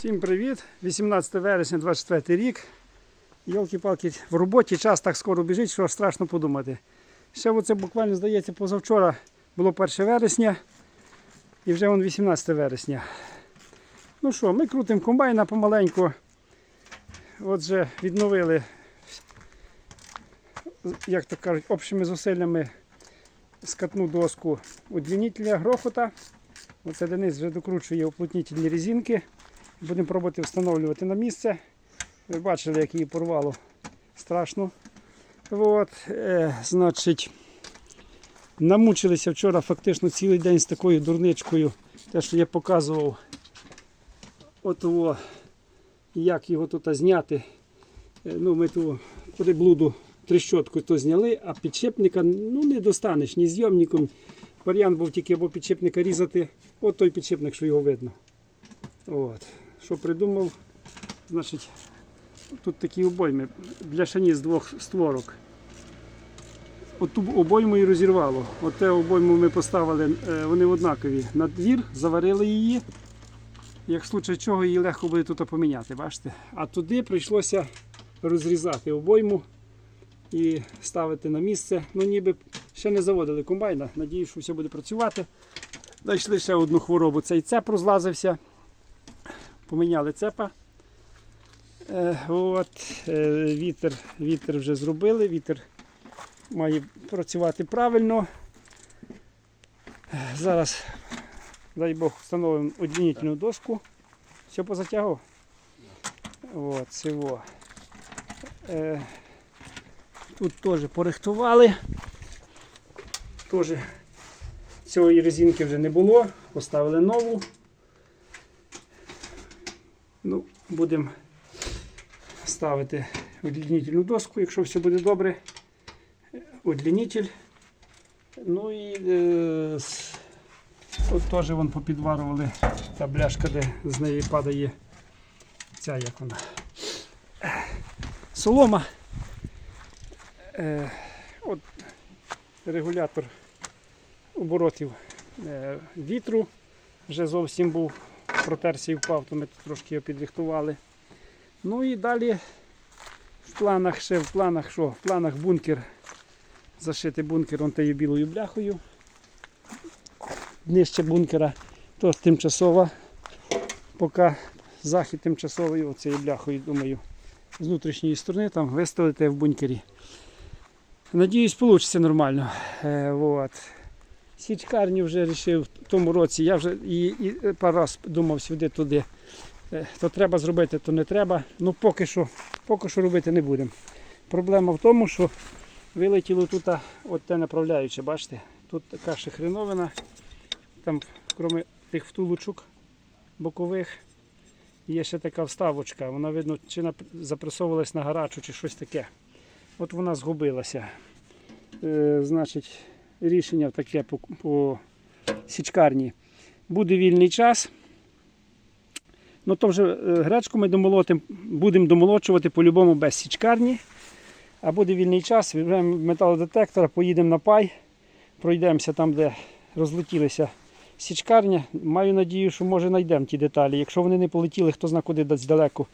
Всім привіт! 18 вересня 24 рік. Йолки-палки, в роботі час так скоро біжить, що страшно подумати. Ще оце буквально здається позавчора було 1 вересня і вже вон 18 вересня. Ну що, ми крутимо комбайна помаленьку. Отже, відновили, як то кажуть, общими зусиллями скатну доску удлінителя грохота. Оце Денис вже докручує уплотнітельні резинки. Будемо пробувати встановлювати на місце. Ви бачили, як її порвало. Страшно. От, е, значить, намучилися вчора фактично цілий день з такою дурничкою. Те, що я показував, от о, як його тут зняти. Е, Ну, ми ту приблуду трещотку то зняли, а підшипника ну, не достанеш ні зйомником. Варіант був тільки або підшипника різати, от той підшипник, що його видно. От. Що придумав? Значить, тут такі обойми, бляшані з двох створок. От ту обойму і розірвало. От те обойму ми поставили, е, вони однакові. На двір, заварили її. Як в случай чого її легко буде тут поміняти, бачите? А туди прийшлося розрізати обойму і ставити на місце. Ну ніби ще не заводили комбайна. Надію, що все буде працювати. Знайшли ще одну хворобу. Цей цеп розлазився. Поміняли цепа. Е, от, е, вітер, вітер вже зробили, вітер має працювати правильно. Е, Зараз, дай Бог, встановимо одвінітельну доску. Все позатягував. От, цього. Тут теж порихтували. Теж цієї резинки вже не було, поставили нову. Ну, будемо ставити удлінительну доску, якщо все буде добре. Удлінитель. Ну і е, от теж вон попідварували та бляшка, де з неї падає ця як вона. Солома. Е, от регулятор оборотів е, вітру вже зовсім був протерся і впав, то ми тут трошки його підрихтували. Ну і далі в планах ще в планах що? В планах бункер. Зашити бункер он тією білою бляхою. Нижче бункера то тимчасова. Поки захід тимчасовий оцією бляхою, думаю, з внутрішньої сторони там виставити в бункері. Надіюсь, вийде нормально. Е, вот. Січкарню вже вирішив в тому році. Я вже і, і пару раз думав сюди-туди. Е, То треба зробити, то не треба. Ну поки що, поки що робити не будемо. Проблема в тому, що вилетіло тут от те направляюче, бачите? Тут така ще хреновина. Там, крім тих втулочок бокових, є ще така вставочка. Вона, видно, чи запресовувалась на гарачу, чи щось таке. От вона згубилася. Е, значить, рішення таке по, по січкарні. Буде вільний час. Ну то вже е, гречку ми домолотим, будемо домолочувати по-любому без січкарні. А буде вільний час, візьмемо металодетектора, поїдемо на пай, пройдемося там, де розлетілися січкарня. Маю надію, що може знайдемо ті деталі. Якщо вони не полетіли, хто зна куди десь далеко.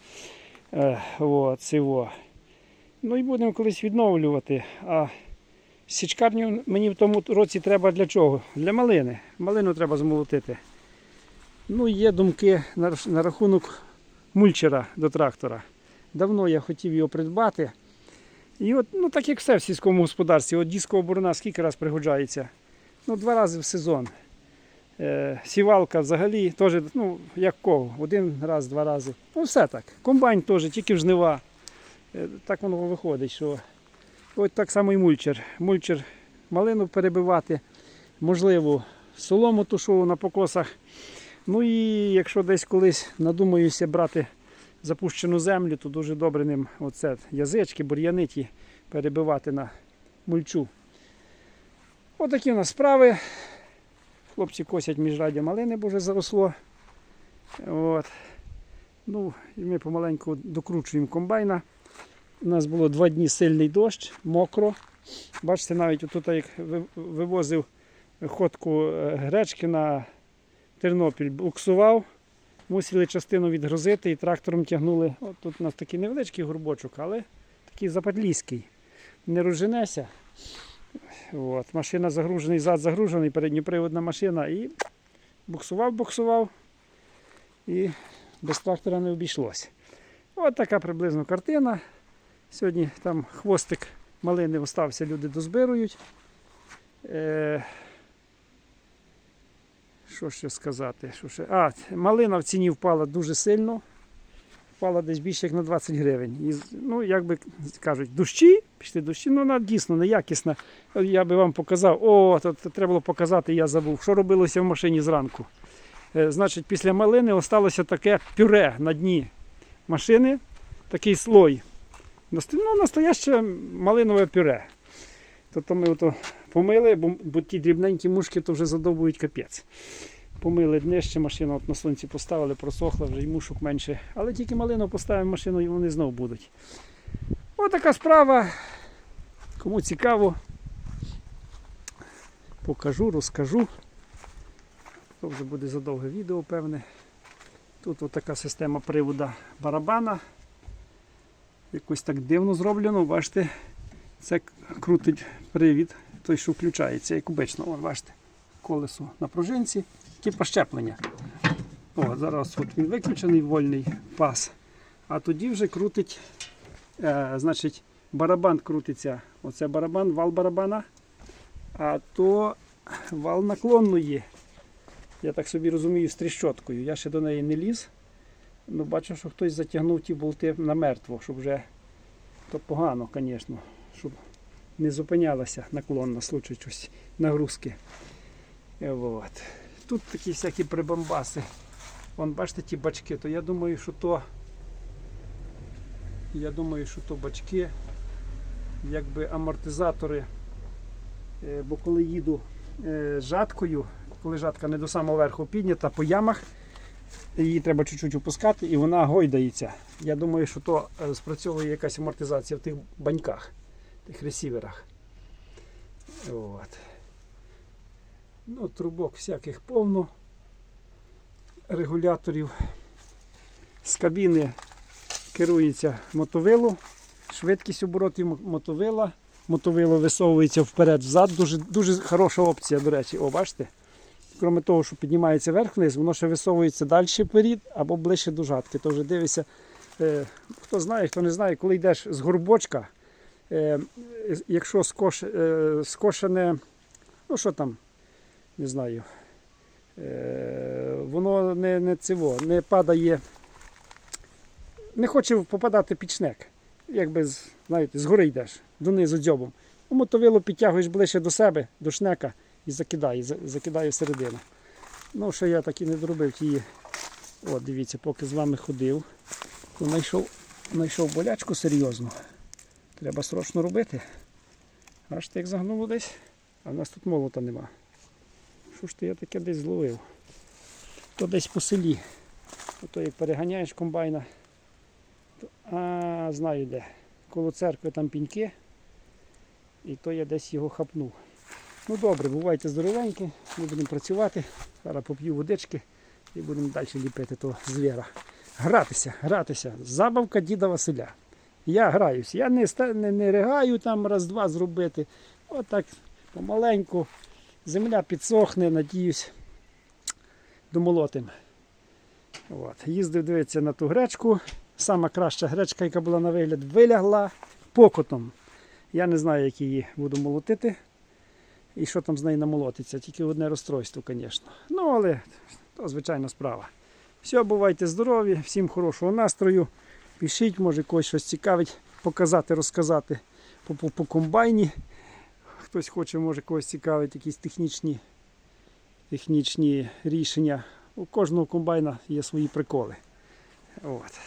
Е, от, цього. Ну і будемо колись відновлювати. А січкарню мені в тому році треба для чого? Для малини. Малину треба змолотити. Ну, є думки на, рахунок мульчера до трактора. Давно я хотів його придбати. І от, ну так як все в сільському господарстві, от дискова борона скільки раз пригоджається? Ну, два рази в сезон. Е, сівалка взагалі теж, ну, як кого, один раз, два рази. Ну, все так. Комбайн теж, тільки в жнива. Е, так воно виходить, що от так само і мульчер. Мульчер малину перебивати, можливо, солому тушу на покосах. Ну і якщо десь колись надумаюся брати запущену землю, то дуже добре ним оце язички, бур'яни ті перебивати на мульчу. Отакі у нас справи. Хлопці косять міжраддя малини, бо вже заросло. От. Ну, і ми помаленьку докручуємо комбайна. У нас було два дні сильний дощ, мокро. Бачите, навіть отут, як вивозив ходку е, гречки на Тернопіль, буксував. Мусили частину відгрузити і трактором тягнули. От тут у нас такий невеличкий горбочок, але такий западлійський. Не розженеся. От, машина загружений, зад загружений, передньоприводна машина і буксував, буксував. І без трактора не обійшлося. От така приблизно картина. Сьогодні там хвостик малини остався, люди дозбирують. Е, що ще сказати? Що ще? А, малина в ціні впала дуже сильно. Впала десь більше як на 20 гривень. І, ну, як би кажуть, дощі, пішли дощі, ну вона дійсно неякісна. Я би вам показав, о, то, то треба було показати, я забув. Що робилося в машині зранку? Е, значить, після малини осталося таке пюре на дні машини, такий слой. Ну, настояще малинове пюре. Тобто ми ото помили, бо, бо ті дрібненькі мушки то вже задовбують капець. Помили днище, машину от на сонці поставили, просохла, вже й мушок менше. Але тільки малину поставимо машину і вони знов будуть. Ось така справа. Кому цікаво, покажу, розкажу. То вже буде задовге відео, певне. Тут така система привода барабана. Якось так дивно зроблено, бачите, це крутить привід, той, що включається, як обично. О, бачите, колесо на пружинці, типа щеплення. О, зараз от він виключений, вольний пас. А тоді вже крутить, е, значить, барабан крутиться. Оце барабан, вал барабана. А то вал наклонної. Я так собі розумію, з тріщоткою. Я ще до неї не ліз. Ну, бачу, що хтось затягнув ті болти на мертво, щоб вже то погано, звісно, щоб не зупинялася наклон на случай щось нагрузки. Е, Вот. Тут такі всякі прибамбаси. Вон, бачите ті бачки, то я думаю, що то. Я думаю, що то бачки, якби амортизатори. Е, Бо коли їду е, жаткою, коли жатка не до самого верху піднята по ямах, її треба чуть-чуть опускати і вона гойдається. Я думаю, що то е, спрацьовує якась амортизація в тих баньках, тих ресіверах. От. Ну, трубок всяких повно. Регуляторів. З кабіни керується мотовило. Швидкість оборотів мотовила. Мотовило висовується вперед-взад. Дуже, дуже хороша опція, до речі. О, бачите? Крім того, що піднімається вверх-вниз, воно ще висовується далі вперед або ближче до жатки. То вже дивися, е, хто знає, хто не знає, коли йдеш з горбочка, е, якщо е, скошене, ну що там, не знаю, е, воно не, не циво, не падає, не хоче попадати під шнек. Якби знаєте, згори йдеш, донизу дзьобом. Мотовило підтягуєш ближче до себе, до шнека і закидає, за- закидає всередину. Ну, що я так і не доробив тії. От, дивіться, поки з вами ходив, то знайшов, знайшов болячку серйозну. Треба срочно робити. Аж ти як загнуло десь, а в нас тут молота нема. Що ж ти я таке десь зловив? То десь по селі. Ото як переганяєш комбайна. То, а, знаю де. Коло церкви там піньки. І то я десь його хапнув. Ну добре, бувайте здоровенькі, ми будемо працювати. Зараз поп'ю водички і будемо далі ліпити того звіра. Гратися, гратися. Забавка діда Василя. Я граюсь. Я не, не, не ригаю там раз-два зробити. Отак помаленьку. Земля підсохне, надіюсь, домолотим. От. Їздив дивитися на ту гречку. Сама краща гречка, яка була на вигляд, вилягла покотом. Я не знаю, як її буду молотити. І що там з нею намолотиться, тільки одне розстройство, звісно. Ну, але то звичайна справа. Все, бувайте здорові, всім хорошого настрою. Пишіть, може когось щось цікавить, показати, розказати по, по, по комбайні. Хтось хоче, може когось цікавить, якісь технічні, технічні рішення. У кожного комбайна є свої приколи. От.